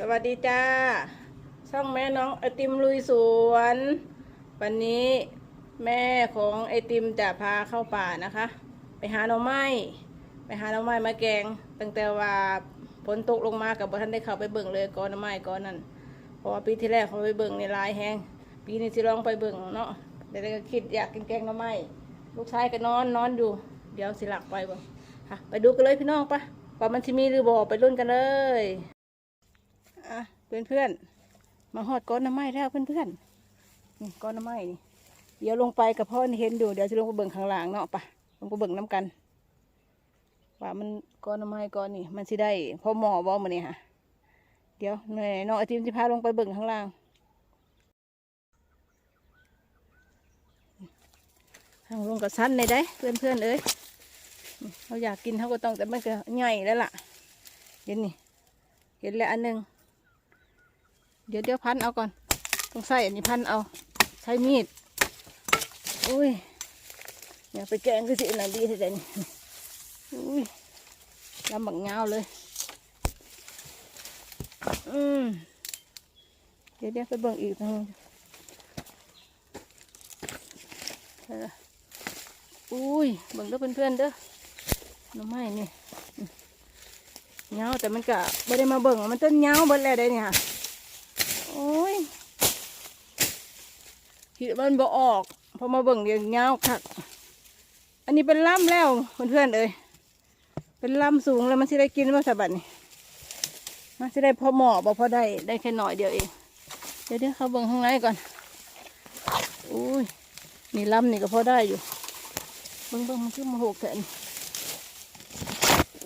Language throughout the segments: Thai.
สวัสดีจ้า ช่องแม่น้องไอติมลุยสวน วันนี้แม่ของไอติมจะพาเข้าป่านะคะ ไปหาหน่อไม้ ไปหาหน่อไม้มาแกง ตั้งแต่ว่าฝนตกลงมากับบ่ทันได้เข้าไปเบิ่งเลยก้อนหน่อไม้ก้อนนั้นเพราะว่าปีที่แรกเขาไปเบิ่งในลายแห้งปีนี้สิลองไปเบิ่งเนาะเดี๋ยวก็คิดอยากกินแกงหน่อไม้ลูกชายก็นอนนอนอยู่ เดี๋ยวสิหลักไปบ่ค่ะไปดูกันเลยพี่น้องปะว่ามันที่มีหรือบ่ไปรุ่นกันเลย อะเพื่อนเพื่อนมาหอดก้อนน้ำไม้แล้วเพื่อนเพื่อนนี่ก้อนน้ำไม้นี่เดี๋ยวลงไปกับพ่อนี่เห็นอยู่เดี๋ยวจะลงไปเบิ่งข้างล่างเนาะปะลงไปเบิ่งน้ำกันว่ามันก้อนน้ำไม้ก้อนนี่มันสิได้พ่อหมอบอกมาเนี่ยฮะเดี๋ยวหน่อยน้องไอติมจะพาลงไปเบิ่งข้างล่างทางลงกับสั้นเลยได้เพื่อนเพื่อนเอ้ยเราอยากกินเขาก็ต้องแต่มันก็ใหญ่แล้วล่ะเห็นนี่เห็นแล้วอันหนึ่ง เดี๋ยวเดี๋ยวพันเอาก่อน ต้องใส่อันนี้พันเอา ใช้มีด อุ้ยอย่าไปแกงก็สิอันนั้นดีที่ไหนนี่อุ้ยลำบักเงาเลย อืมเดี๋ยวเดี๋ยวไปเบิ่งอีกนึงเอออุ้ยเบิ่งเด้อเพื่อนๆเด้อน้ำไม้นี่เงาแต่มันก็ไม่ได้มาเบิ่งมันต้นเงาเบิดแล้วได้เนี่ยค่ะ โอ้ยคิดว่มันบ่ออก พอมาเบิ่งเดี๋ยวเงาคัก อันนี้เป็นลำแล้วเพื่อนๆเอ้ยเป็นลำสูงแล้วมันสิได้กินว่าสบัดนี่มันสิได้พอเหมาะบ่พอได้ได้แค่หน่อยเดียวเอง เดี๋ยวเดี๋ยวเขาเบิ่งข้างในก่อนอุ้ยนี่ลำนี่ก็พอได้อยู่เบิ่งเบิ่งมันคือมาหกแขน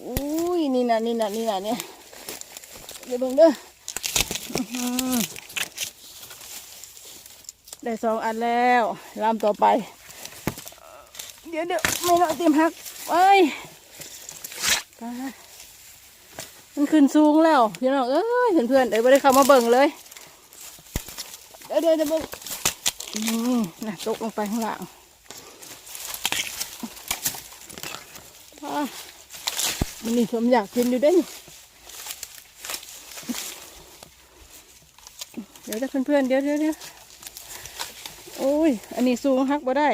อุ้ยนี่นะนี่นะนี่นะเนี่ยเดี๋ยวเบิ่งเด้อ ได้สองอันแล้วลำต่อไป เดี๋ยวเดี๋ยวไม่เราเตรียมหักไปไปมันขึ้นสูงแล้วพี่น้องเอ้ยเพื่อนเพื่อนเดี๋ยวไม่ได้เข้ามาเบิ่งเลยเดี๋ยวเดี๋ยวเดี๋ยวเบิ่งนี่นะตกลงไปข้างล่างมันนี่ผมอยากกินอยู่ได้นี่เดี๋ยวจะเพื่อนๆเดี๋ยวเดี๋ยวเดี๋ยว โอ้ย อันนี้สูงฮักบ่ได้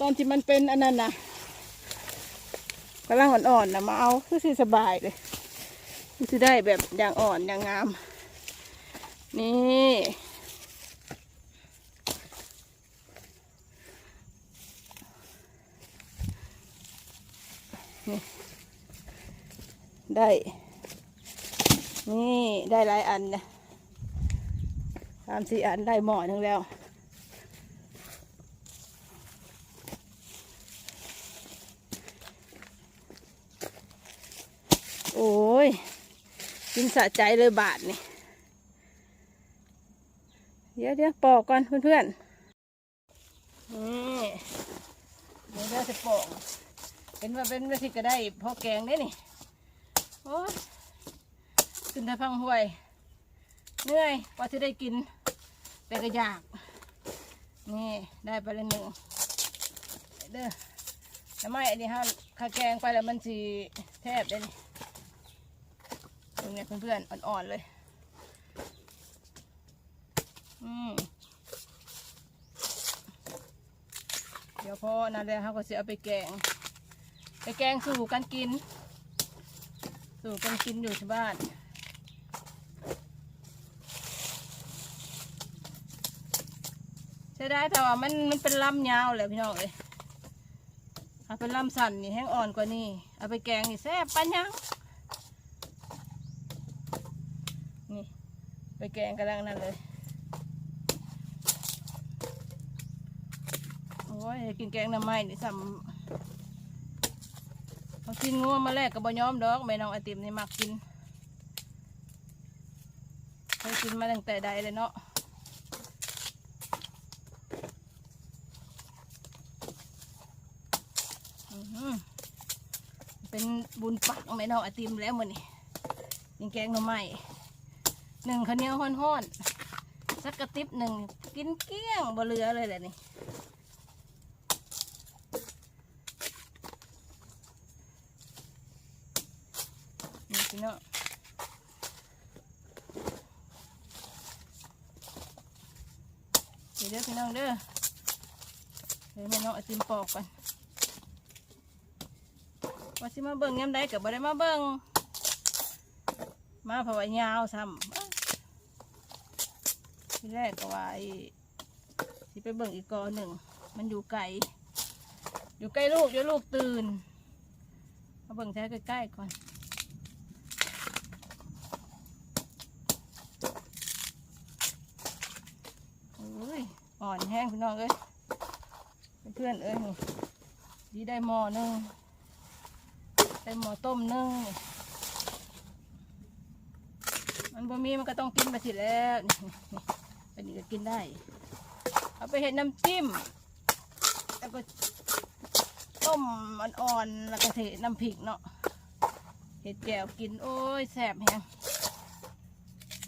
ตอนที่มันเป็นอันนั้นนะกำลังอ่อนๆนะมาเอาคือสิสบายเลยคือได้แบบอย่างอ่อนอย่างงาม นี่ได้ นี่ได้หลายอันนะสามสี่อันได้หมอหนึ่งแล้ว โอ้ยกินสะใจเลยบาทนี่ เดี๋ยวเดี๋ยวปอกก่อนเพื่อนๆนี่เดี๋ยวเราจะปอกเห็นว่าเป็นวิธีก็ได้พอแกงได้นี่ โอ้ย ขึ้นทางพังห้วยเหนื่อยว่าจะได้กินแต่ก็อยาก นี่ได้ไปล้วหนึ่งเด้อแต่ไม่อันนี้ฮะข้าแกงไปแล้วมันสีแทบได้นี่ตรงเนี้ยเพื่อนๆอ่อนๆเลย อืมเดี๋ยวพอนั่นแหละเขาก็จะเอาไปแกง ไปแกงสู่กันกิน สู่กันกินอยู่ที่บ้าน ได้แต่ว่ามันมันเป็นลำยาวแหละพี่น้องเอ้ยถ้าเป็นลำสั้นนี่แห้งอ่อนกว่านี้เอาไปแกงนี่แซ่บปันยังนี่ไปแกงกันแล้วนั่นเลยโอ้ยกินแกงน้ำไม้นี่ซ้ำเขากินงัวมาแรกกับบะย้อมดอกแม่น้องไอติมนี่มักกินเคยกินมาตั้งแต่ใดเลยเนาะอื้อหือ เป็นบุญปักแม่น้องไอติมแล้วมันนี่ยิงแกงหน่อไม้หนึ่งข้าวเหนียวห้อนๆสักกระติบหนึ่งกินเกลี้ยงบ่เหลือเลยแหละนี่พี่น้องเดี๋ยวเด้อพี่น้องเด้อเดี๋ยวแม่น้องไอติมปอกกัน ว่าสิมาเบิ่งยามใดกับบ่ได้มาเบิ่งมาเพราะว่ายาวซ้ำทีแรกก็ว่าไอ้สิไปเบิ่งอีกกอหนึ่งมันอยู่ไกลอยู่ใกล้ลูกเดี๋ยวลูกตื่นมาเบิ่งแท้ใกล้ๆก่อนอ้ยอ่อนแห้งพี่น้องเอ้ยเพื่อนเอ้ยนี่ดีได้หม้อหนึง ได้หม้อต้มนึงมันบ่มีมันก็ต้องกินไปสิแล้วนี่นี่อันนี้ก็กินได้ เอาไปเห็ดน้ำจิ้ม แล้วก็ต้มอ่อนๆแล้วก็เทน้ำพริกเนาะเห็ดแก้วกินโอ้ยแสบแฮง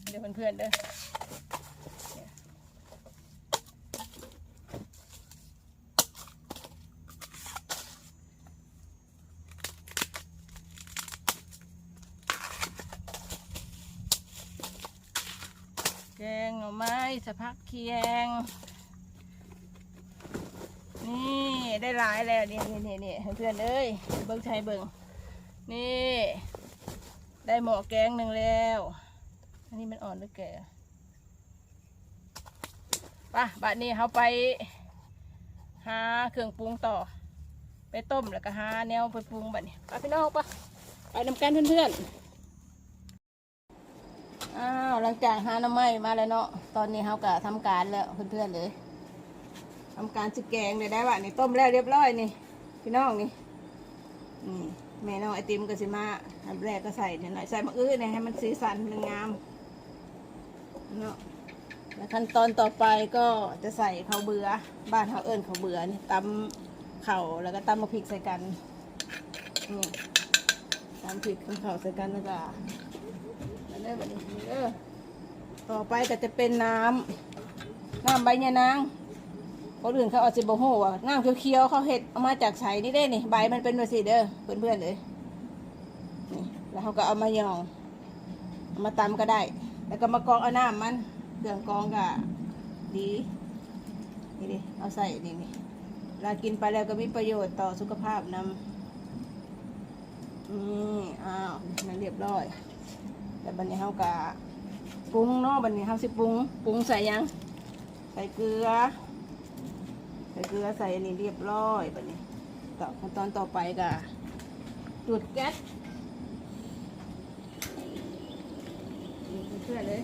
เดี๋ยวเพื่อนๆเด้อ หน่อไม้สะพักเคียง นี่ได้หลายแล้วนี่นี่นี่นี่เพื่อนเอ้ยเบิ้งชายเบิ้งนี่ ได้หม้อแกงหนึ่งแล้ว อันนี้มันอ่อนหรือแก่ป่ะบัดนี้เขาไป หาเครื่องปรุงต่อ ไปต้มแล้วก็หาแนวไปปรุงบัดนี้ไปพี่น้องป่ะไปนำกันเพื่อนๆ อ้าวหลังจากหาน้ำไม้มาแล้วเนาะตอนนี้เขาก็ทำการแล้วเพื่อนๆเลยทำการสึกแกงเลยได้ว่ะนี่ต้มแล้วเรียบร้อยนี่ พี่น้องนี่นี่แม่น้องไอติมก็สิมาอันแรกก็ใส่เนี่ยหน่อยใส่มะอื้อเนี่ยให้มันสีสันมันงามเนาะแล้วขั้นตอนต่อไปก็จะใส่ข้าวเบือบ้านเขาเอิญข้าวเบือนี่ตำเข่าแล้วก็ตำมะพริกใส่กันนี่ตำพริกกับข้าใส่กันแล้วก็ ด้แบบนี้เออต่อไปก็จะเป็นน้ำน้ำใบยะนางคนอื่นเขาเอาจิบโฮว่าน้ำเขียวๆเขาเห็ดเอามาจากไฉนี่ได้นี่ใบมันเป็นแบบสีเด้อเพื่อนๆเลยนี่แล้วเขาก็เอามาหยองเอามาตำก็ได้ แล้วก็มากรองเอาน้ำมันเครื่องกรองก็ดีนี่ดิเอาใส่นี่นี่เวลากินไปแล้วก็มีประโยชน์ต่อสุขภาพนำนี่อ้าวนั่นเรียบร้อย แต่บันนี้เขาก็ปรุงเนาะบันนี้เขาสิปรุงปรุงใส่ยัง ใส่เกลือ ใส่เกลือใส่อันนี้เรียบร้อยบบนี้ต่อขั้นตอนต่อไปก็จุดแก๊สเพื่อนเลย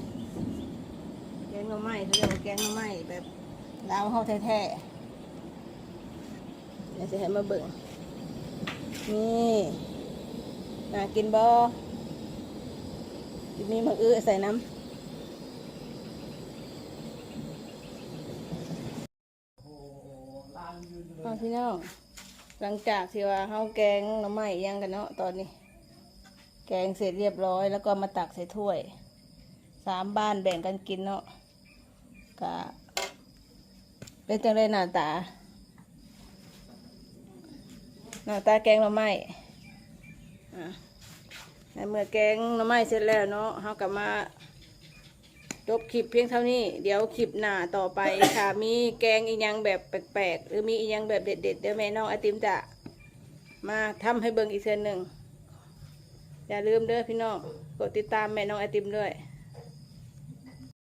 แกงหน่อไม้เขาเรียกว่าแกงหน่อไม้แบบลาวเฮาแท้ๆเดี๋ยวจะให้มาเบิ่งนี่น่ากินบ่ มีมะอื้อใส่น้ำเอาพี่น้องหลังจากที่ว่าเฮาแกงหน่อไม้ยังกันเนาะตอนนี้ แกงเสร็จเรียบร้อย แล้วก็มาตักใส่ถ้วยสามบ้านแบ่งกันกินเนาะกะเป็นจังเลยหน้าตาหน้าตาแกงหน่อไม้อะ ในเมื่อแกงหน่อไม้เสร็จแล้วเนาะเฮากลับมาจบคลิปเพียงเท่านี้ เดี๋ยวคลิปหน้าต่อไปค่ะ มีแกงอีกยังแบบแปลกๆ หรือมีอีกยังแบบเด็ดๆ เดี๋ยวแม่น้องไอติมจะมาทำให้เบิ่งอีกเส้นหนึ่งอย่าลืมเด้อพี่น้อง กดติดตามแม่น้องไอติมด้วย